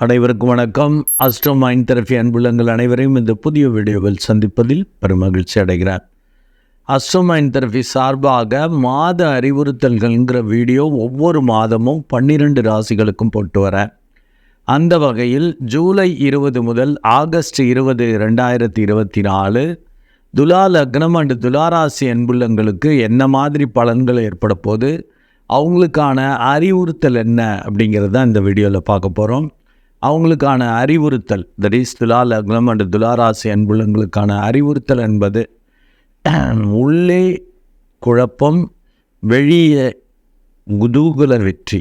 அனைவருக்கும் வணக்கம். Astro mind therapy அன்புள்ளங்கள் அனைவரையும் இந்த புதிய வீடியோவில் சந்திப்பதில் பெருமகிழ்ச்சி அடைகிறார் அஸ்ட்ரோ மைண்ட் தெரப்பி சார்பாக மாத அறிவுறுத்தல்கள்ங்கிற வீடியோ ஒவ்வொரு மாதமும் பன்னிரெண்டு ராசிகளுக்கும் போட்டு வரேன். அந்த வகையில் ஜூலை இருபது முதல் ஆகஸ்ட் இருபது ரெண்டாயிரத்தி இருபத்தி நாலு துலா லக்னம் அண்டு துலாராசி அன்புள்ளங்களுக்கு என்ன மாதிரி பலன்கள் ஏற்பட போது அவங்களுக்கான அறிவுறுத்தல் என்ன அப்படிங்கிறது தான் இந்த வீடியோவில் பார்க்க போகிறோம் அவங்களுக்கான அறிவுறுத்தல் தட் இஸ் துலா லக்னம் அண்டு துலாராசி அன்புள்ளங்களுக்கான அறிவுறுத்தல் என்பது உள்ளே குழப்பம் வெளியே குதூகல வெற்றி.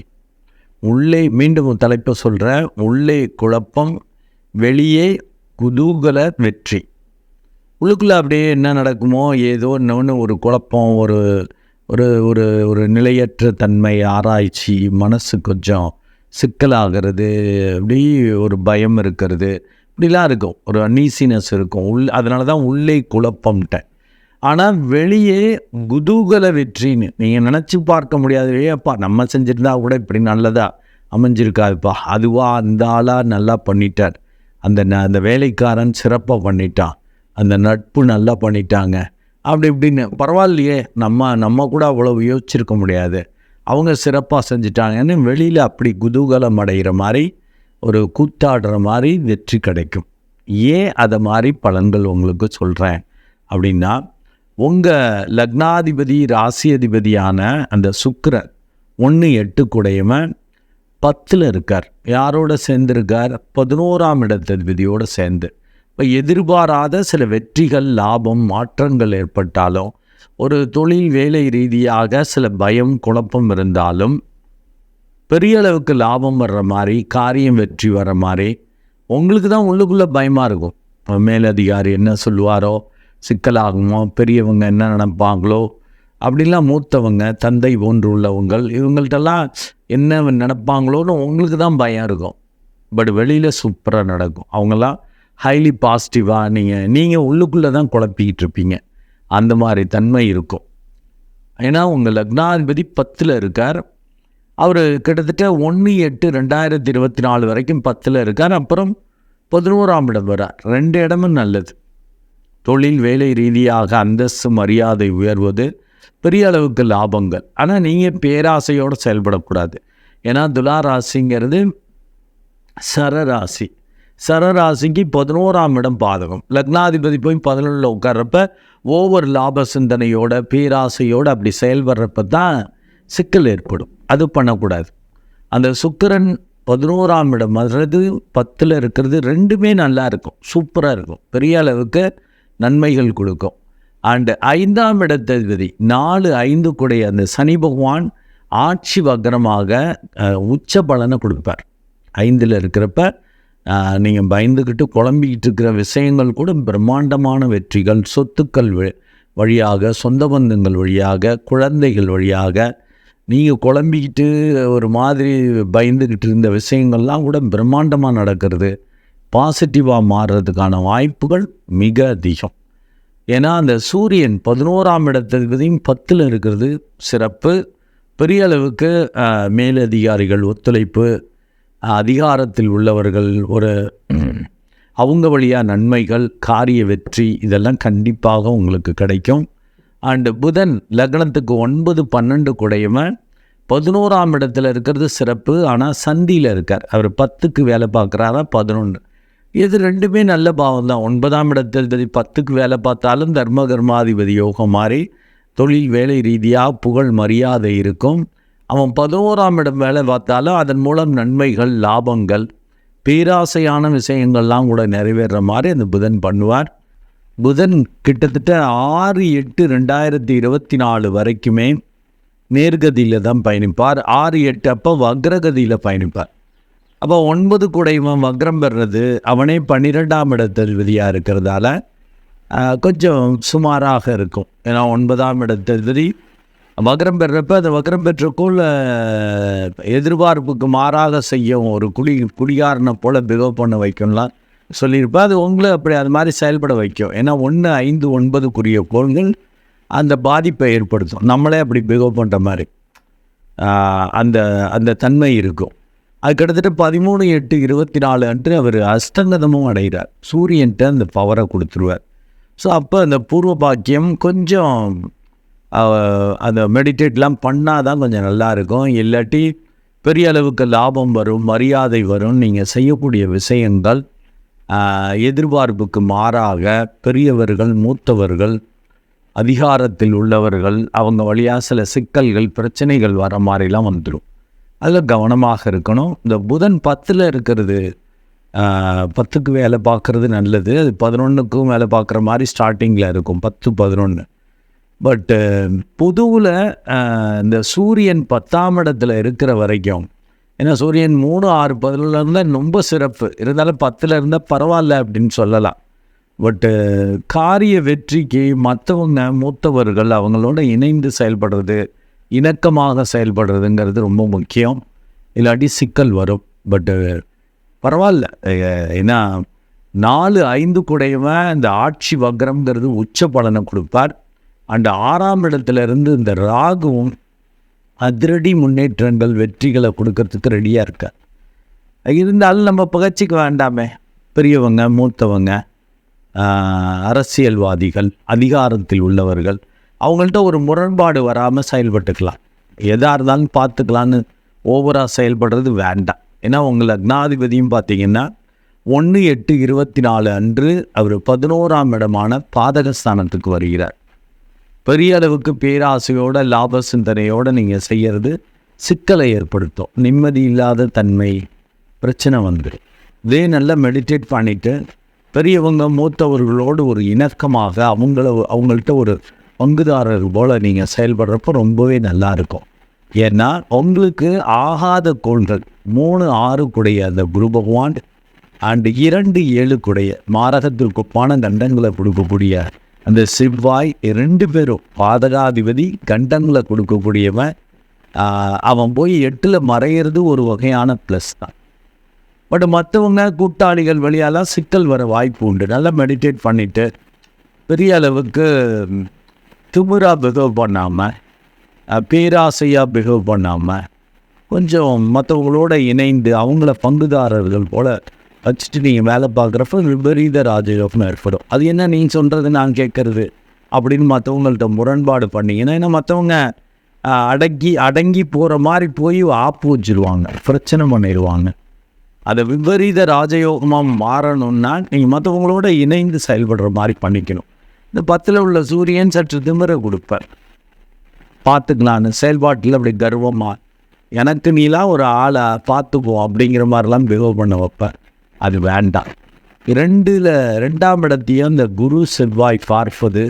உள்ளே மீண்டும் தலைப்பை சொல்கிறேன் உள்ளே குழப்பம் வெளியே குதூகல வெற்றி. உள்ளுக்குள்ளே அப்படியே என்ன நடக்குமோ ஏதோ இன்னொன்று ஒரு குழப்பம் ஒரு ஒரு ஒரு ஒரு நிலையற்ற தன்மை ஆராய்ச்சி மனசு கொஞ்சம் சிக்கலாகிறது அப்படி ஒரு பயம் இருக்கிறது இப்படிலாம் இருக்கும். ஒரு அன்னீசினஸ் இருக்கும். உள் அதனால தான் உள்ளே குழப்பம்ட்டேன். ஆனால் வெளியே குதூகல வெற்றின்னு நீங்கள் நினச்சி பார்க்க முடியாது. ஏப்பா நம்ம செஞ்சுருந்தா கூட இப்படி நல்லதா? அமைஞ்சிருக்காதுப்பா. அதுவா அந்த ஆளாக நல்லா பண்ணிட்டார். அந்த ந அந்த வேலைக்காரன் சிறப்பாக பண்ணிட்டான். அந்த நட்பு நல்லா பண்ணிட்டாங்க. அப்படி இப்படின்னு பரவாயில்லையே. நம்ம நம்ம கூட அவ்வளோ யோசிச்சிருக்க முடியாது. அவங்க சிறப்பாக செஞ்சிட்டாங்கன்னு வெளியில் அப்படி குதூகலம் அடைகிற மாதிரி ஒரு கூத்தாடுற மாதிரி வெற்றி கிடைக்கும். ஏன் அதை மாதிரி பலன்கள் உங்களுக்கு சொல்கிறேன் அப்படின்னா உங்கள் லக்னாதிபதி ராசி அதிபதியான அந்த சுக்கிரன் ஒன்று எட்டு குடையவன் பத்தில் இருக்கார். யாரோட சேர்ந்துருக்கார்? பதினோராம் இடத்ததிபதியோடு சேர்ந்து. இப்போ எதிர்பாராத சில வெற்றிகள் லாபம் மாற்றங்கள் ஏற்பட்டாலும் ஒரு தொழில் வேலை ரீதியாக சில பயம் குழப்பம் இருந்தாலும் பெரிய அளவுக்கு லாபம் வர்ற மாதிரி காரியம் வெற்றி வர்ற மாதிரி உங்களுக்கு தான் உள்ளுக்குள்ளே பயமாக இருக்கும். மேலதிகாரி என்ன சொல்லுவாரோ சிக்கலாகுமோ பெரியவங்க என்ன நினப்பாங்களோ அப்படிலாம் மூத்தவங்க தந்தை போன்று உள்ளவங்கள் இவங்கள்ட்டெல்லாம் என்ன நினப்பாங்களோன்னு உங்களுக்கு தான் பயம் இருக்கும். பட் வெளியில் சூப்பராக நடக்கும். அவங்களாம் ஹைலி பாசிட்டிவாக நீங்கள் நீங்கள் உள்ளுக்குள்ளே தான் குழப்பிக்கிட்டு இருப்பீங்க. அந்த மாதிரி தன்மை இருக்கும். ஏன்னா உங்கள் லக்னாதிபதி பத்தில் இருக்கார். அவர் கிட்டத்தட்ட ஒன்று எட்டு ரெண்டாயிரத்தி இருபத்தி நாலு வரைக்கும் பத்தில் இருக்கார். அப்புறம் பதினோராம் இடம் வரார். ரெண்டு இடமும் நல்லது. தொழில் வேலை ரீதியாக அந்தஸ்து மரியாதை உயர்வது பெரிய அளவுக்கு லாபங்கள். ஆனால் நீங்கள் பேராசையோடு செயல்படக்கூடாது. ஏன்னா துலா ராசிங்கிறது சரராசி சரராசிக்கு பதினோராம் இடம் பாதகம். லக்னாதிபதி போய் பதினொன்றில் உட்கார்றப்ப ஓவர் லாப சிந்தனையோட பேராசையோடு அப்படி செயல்படுறப்ப தான் சிக்கல் ஏற்படும். அது பண்ணக்கூடாது. அந்த சுக்கிரன் பதினோராம் இடம் அதாவது பத்தில் இருக்கிறது ரெண்டுமே நல்லா இருக்கும். சூப்பராக இருக்கும். பெரிய அளவுக்கு நன்மைகள் கொடுக்கும். அண்டு ஐந்தாம் இடத்ததிபதி நாலு ஐந்து கூடைய அந்த சனி பகவான் ஆட்சி வக்கரமாக உச்ச பலனை கொடுப்பார். ஐந்தில் இருக்கிறப்ப நீங்கள் பயந்துக்கிட்டு குழம்பிக்கிட்டு இருக்கிற விஷயங்கள் கூட பிரம்மாண்டமான வெற்றிகள் சொத்துக்கள் வ- வழியாக சொந்த பந்தங்கள் வழியாக குழந்தைகள் வழியாக நீங்கள் குழம்பிக்கிட்டு ஒரு மாதிரி பயந்துக்கிட்டு இருந்த விஷயங்கள்லாம் கூட பிரம்மாண்டமாக நடக்கிறது பாசிட்டிவாக மாறுறதுக்கான வாய்ப்புகள் மிக அதிகம். ஏன்னா அந்த சூரியன் பதினோராம் இடத்ததிபதியும் பத்தில் இருக்கிறது சிறப்பு. பெரிய அளவுக்கு மேலதிகாரிகள் ஒத்துழைப்பு அதிகாரத்தில் உள்ளவர்கள் ஒரு அவங்க வழியாக நன்மைகள் காரிய வெற்றி இதெல்லாம் கண்டிப்பாக உங்களுக்கு கிடைக்கும். அண்டு புதன் லக்னத்துக்கு ஒன்பது பன்னெண்டு குடையவன் பதினோராம் இடத்துல இருக்கிறது சிறப்பு ஆனால் சந்தியில் இருக்கார். அவர் பத்துக்கு வேலை பார்க்குறாரா? பதினொன்று. இது ரெண்டுமே நல்ல பாவம் தான். ஒன்பதாம் இடத்தில் பத்துக்கு வேலை பார்த்தாலும் தர்ம கர்மாதிபதி யோகம் மாறி தொழில் வேலை ரீதியாக புகழ் மரியாதை இருக்கும். அவன் பதினோராம் இடம் வேலை பார்த்தாலும் அதன் மூலம் நன்மைகள் லாபங்கள் பேராசையான விஷயங்கள்லாம் கூட நிறைவேற மாதிரி அந்த புதன் பண்ணுவார். புதன் கிட்டத்தட்ட ஆறு எட்டு ரெண்டாயிரத்தி இருபத்தி நாலு வரைக்குமே நேர்கதியில் தான் பயணிப்பார். ஆறு எட்டு அப்போ வக்ரகதியில் பயணிப்பார். அப்போ ஒன்பது குடைவன் வக்ரம் பெறுறது அவனே பன்னிரெண்டாம் இடத்ததிபதியாக இருக்கிறதால கொஞ்சம் சுமாராக இருக்கும். ஏன்னா ஒன்பதாம் இடத்ததிபதி வக்ரம் பெறப்ப அந்த வக்ரம் பெற்றக்குள்ள எதிர்பார்ப்புக்கு மாறாக செய்யும் ஒரு குடி குடிகாரனை போல் பிகவ் பண்ண வைக்கும்லாம் சொல்லியிருப்பேன். அது உங்களை அப்படி அது மாதிரி செயல்பட வைக்கும். ஏன்னா ஒன்று ஐந்து ஒன்பதுக்குரிய கோள்கள் அந்த பாதிப்பை ஏற்படுத்தும். நம்மளே அப்படி பிகவ் பண்ணுற மாதிரி. அந்த அந்த தன்மை இருக்கும். அது கிட்டத்தட்ட பதிமூணு எட்டு இருபத்தி நாலு அன்று அவர் அஸ்தங்கதமும் அடைகிறார். சூரியன்ட்ட அந்த பவரை கொடுத்துருவார். ஸோ அப்போ அந்த பூர்வ பாக்கியம் கொஞ்சம் அந்த மெடிடேட்லாம் பண்ணால் தான் கொஞ்சம் நல்லாயிருக்கும். இல்லாட்டி பெரிய அளவுக்கு லாபம் வரும் மரியாதை வரும். நீங்கள் செய்யக்கூடிய விஷயங்கள் எதிர்பார்ப்புக்கு மாறாக பெரியவர்கள் மூத்தவர்கள் அதிகாரத்தில் உள்ளவர்கள் அவங்க வழியாக சில சிக்கல்கள் பிரச்சனைகள் வர மாதிரிலாம் வந்துடும் அதில் கவனமாக இருக்கணும். இந்த புதன் பத்தில் இருக்கிறது பத்துக்கு வேலை பார்க்குறது நல்லது. அது பதினொன்றுக்கும் வேலை பார்க்குற மாதிரி ஸ்டார்டிங்கில் இருக்கும். பத்து பதினொன்று பட்டு uh, பொதுவில் uh, இந்த சூரியன் பத்தாம் இடத்துல இருக்கிற வரைக்கும் ஏன்னா சூரியன் மூணு ஆறு பதிலில் இருந்தால் ரொம்ப சிறப்பு. இருந்தாலும் பத்தில் இருந்தால் பரவாயில்ல அப்படின்னு சொல்லலாம். பட்டு uh, காரிய வெற்றிக்கு மற்றவங்க மூத்தவர்கள் அவங்களோட இணைந்து செயல்படுறது இணக்கமாக செயல்படுறதுங்கிறது ரொம்ப முக்கியம். இல்லாட்டி சிக்கல் வரும். பட்டு பரவாயில்ல. ஏன்னா நாலு ஐந்து குடையவன் இந்த ஆட்சி வக்ரம்ங்கிறது உச்ச பலனை கொடுப்பார். அந்த ஆறாம் இடத்துல இருந்து இந்த ராகுவும் அதிரடி முன்னேற்றங்கள் வெற்றிகளை கொடுக்கறதுக்கு ரெடியாக இருக்கார் இருந்தாலும் நம்ம பகச்சிக்க வேண்டாமே. பெரியவங்க மூத்தவங்க அரசியல்வாதிகள் அதிகாரத்தில் உள்ளவர்கள் அவங்கள்ட்ட ஒரு முரண்பாடு வராமல் செயல்பட்டுக்கலாம். எதாக இருந்தாலும் பார்த்துக்கலான்னு ஓவராக செயல்படுறது வேண்டாம். ஏன்னா உங்கள் லக்னாதிபதியும் பார்த்தீங்கன்னா ஒன்று எட்டு இருபத்தி நாலு அன்று அவர் பதினோராம் இடமான பாதகஸ்தானத்துக்கு வருகிறார். பெரிய அளவுக்கு பேராசையோட லாப சிந்தனையோட நீங்கள் செய்கிறது சிக்கலை ஏற்படுத்தும். நிம்மதி இல்லாத தன்மை பிரச்சனை வந்துடும் இதே நல்லா மெடிடேட் பண்ணிவிட்டு பெரியவங்க மூத்தவர்களோடு ஒரு இணக்கமாக அவங்கள அவங்கள்ட்ட ஒரு பங்குதாரர் போல் நீங்கள் செயல்படுறப்போ ரொம்பவே நல்லா இருக்கும். ஏன்னா உங்களுக்கு ஆகாத கோள்கள் மூணு ஆறு குடைய அந்த குரு பகவான் அண்டு இரண்டு ஏழு கூடைய மாரகத்திற்குப்பான தண்டங்களை கொடுக்கக்கூடிய அந்த செவ்வாய் ரெண்டு பேரும் பாதகாதிபதி கண்டங்களை கொடுக்கக்கூடியவன். அவன் போய் எட்டில் மறையிறது ஒரு வகையான ப்ளஸ் தான். பட் மற்றவங்க கூட்டாளிகள் வழியாலாம் சிக்கல் வர வாய்ப்பு உண்டு. நல்லா மெடிடேட் பண்ணிவிட்டு பெரிய அளவுக்கு ம், பிஹேவ் பண்ணாமல் பேராசையாக பிஹேவ் பண்ணாமல் கொஞ்சம் மற்றவங்களோட இணைந்து அவங்கள பங்குதாரர்கள் போல் வச்சுட்டு நீங்கள் வேலை பார்க்குறப்ப விபரீத ராஜயோகம் ஏற்படும். அது என்ன நீங்கள் சொல்கிறது நான் கேட்குறது? அப்படின்னு மற்றவங்கள்ட்ட முரண்பாடு பண்ணீங்கன்னா ஏன்னா மற்றவங்க அடங்கி அடங்கி போகிற மாதிரி போய் ஆப்பு வச்சுருவாங்க பிரச்சனை பண்ணிடுவாங்க அதை விபரீத ராஜயோகமாக மாறணும்னா நீங்கள் மற்றவங்களோட இணைந்து செயல்படுற மாதிரி பண்ணிக்கணும். இந்த பத்தில் உள்ள சூரியன் சற்று திமிர கொடுப்பார் பார்த்துக்கலான்னு செயல்பாட்டில் அப்படி கர்வமாக எனக்கு நீலாம் ஒரு ஆளை பார்த்துக்குவோம் அப்படிங்கிற மாதிரிலாம் பிஹேவ் பண்ண வைப்பேன் அது வேண்டாம். ரெண்டில் ரெண்டாம் இடத்தையும் இந்த குரு செவ்வாய் பார்ப்பது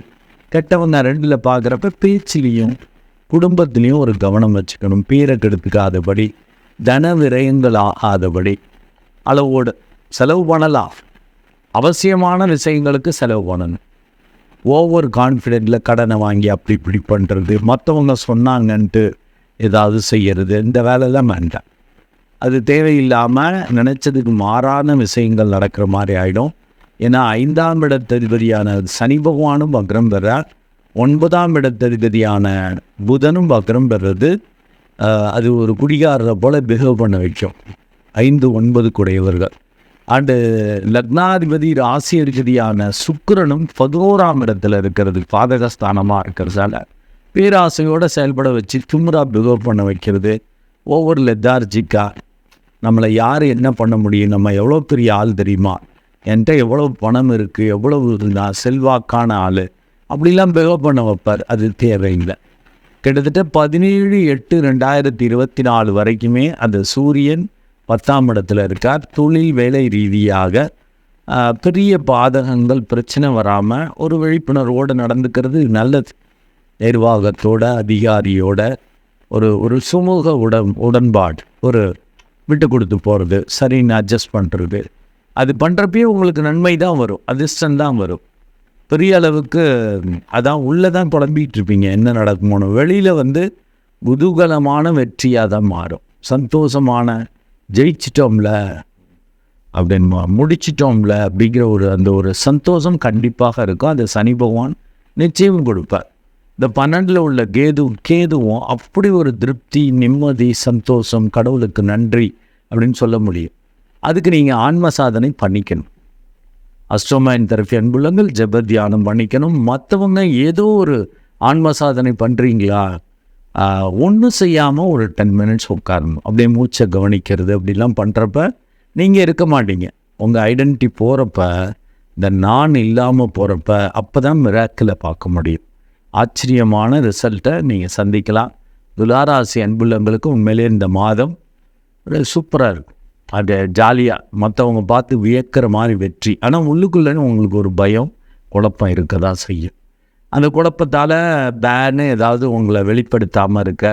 கெட்டவங்க ரெண்டில் பார்க்குறப்ப பேச்சிலையும் குடும்பத்திலையும் ஒரு கவனம் வச்சுக்கணும். பீரை கெடுத்துக்காதபடி தன விரயங்கள் ஆகாதபடி. அளவோடு செலவு பண்ணலாம். அவசியமான விஷயங்களுக்கு செலவு பண்ணணும். ஓவர் கான்ஃபிடென்ட்டில் கடனை வாங்கி அப்படி இப்படி பண்ணுறது மற்றவங்க சொன்னாங்கன்ட்டு ஏதாவது செய்கிறது இந்த வேலைலாம் வேண்டாம். அது தேவையில்லாமல் நினச்சதுக்கு மாறான விஷயங்கள் நடக்கிற மாதிரி ஆகிடும் ஏன்னா ஐந்தாம் இடத்ததிபதியான சனி பகவானும் வக்ரம் பெறார். ஒன்பதாம் இடத்ததிபதியான புதனும் வக்ரம் பெறது அது ஒரு குடிகாரரை போல் பிஹேவ் பண்ண வைக்கும். ஐந்து ஒன்பது குடையவர்கள். அண்டு லக்னாதிபதி ராசி அதிபதியான சுக்கரனும் பதினோராம் இடத்துல இருக்கிறது பாதகஸ்தானமாக இருக்கிறதால பேராசையோடு செயல்பட வச்சு திமிரா பிஹேவ் பண்ண வைக்கிறது. ஒவ்வொரு லெத்தார்ஜிக்காக நம்மளை யார் என்ன பண்ண முடியும்? நம்ம எவ்வளோ பெரிய ஆள் தெரியுமா? என்கிட்ட எவ்வளோ பணம் இருக்குது எவ்வளவு நான் செல்வாக்கான ஆள்? அப்படிலாம் பிஹேவ் பண்ண வைப்பார். அது தேவையில்லை. கிட்டத்தட்ட பதினேழு எட்டு ரெண்டாயிரத்தி இருபத்தி நாலு வரைக்குமே அந்த சூரியன் பத்தாம் இடத்துல இருக்கார். தொழில் வேலை ரீதியாக பெரிய பாதகங்கள் பிரச்சனை வராமல் ஒரு விழிப்புணர்வோடு நடந்துக்கிறது நல்லது. நிர்வாகத்தோட அதிகாரியோட ஒரு ஒரு சுமூக உடன் உடன்பாடு ஒரு விட்டு கொடுத்து போகிறது சரின்னு அட்ஜஸ்ட் பண்ணுறது அது பண்ணுறப்பயே உங்களுக்கு நன்மை தான் வரும் அதிர்ஷ்டம் தான் வரும். பெரிய அளவுக்கு அதான் உள்ளே தான் குழம்பிட்டு இருப்பீங்க என்ன நடக்குமோனோ வெளியில் வந்து குதூகலமான வெற்றியாக தான் மாறும். சந்தோஷமான ஜெயிச்சிட்டோம்ல அப்படின்னு முடிச்சிட்டோம்ல அப்படிங்கிற ஒரு அந்த ஒரு சந்தோஷம் கண்டிப்பாக இருக்கும். அந்த சனி பகவான் நிச்சயம் கொடுப்பார். இந்த பன்னெண்டில் உள்ள கேது கேதுவும் அப்படி ஒரு திருப்தி நிம்மதி சந்தோஷம் கடவுளுக்கு நன்றி அப்படின்னு சொல்ல முடியும். அதுக்கு நீங்கள் ஆன்ம சாதனை பண்ணிக்கணும். அஸ்ட்ரோமைன் தெரப்பி அன்புள்ளங்கள் ஜப தியானம் பண்ணிக்கணும். மற்றவங்க ஏதோ ஒரு ஆன்ம சாதனை பண்ணுறீங்களா ஒன்றும் செய்யாமல் ஒரு டென் மினிட்ஸ் உட்காரணும். அப்படியே மூச்சை கவனிக்கிறது அப்படிலாம் பண்ணுறப்ப நீங்கள் இருக்க மாட்டீங்க. உங்கள் ஐடென்டிட்டி போகிறப்ப இந்த நான் இல்லாமல் போகிறப்ப அப்போ தான் மிராக்கில் பார்க்க முடியும். ஆச்சரியமான ரிசல்ட்டை நீங்கள் சந்திக்கலாம். துலாராசி அன்புள்ளங்களுக்கு உண்மையிலே இந்த மாதம் சூப்பராக இருக்கும். அது ஜாலியாக மற்றவங்க பார்த்து வியக்கிற மாதிரி வெற்றி. ஆனால் உள்ளுக்குள்ளே உங்களுக்கு ஒரு பயம் குழப்பம் இருக்க தான் செய்யும். அந்த குழப்பத்தால் பேனு ஏதாவது உங்களை வெளிப்படுத்தாமல் இருக்க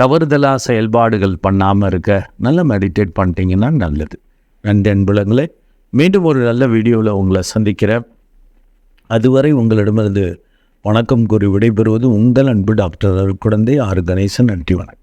தவறுதலாக செயல்பாடுகள் பண்ணாமல் இருக்க நல்லா மெடிடேட் பண்ணிட்டீங்கன்னா நல்லது. நன்றி அன்புலங்களே மீண்டும் ஒரு நல்ல வீடியோவில் உங்களை சந்திக்கிறேன். அதுவரை உங்களிடமிருந்து வணக்கம் கூறி விடைபெறுவது உங்கள் அன்பு டாக்டர் குழந்தை ஆறு கணேசன் நன்றி வணக்கம்.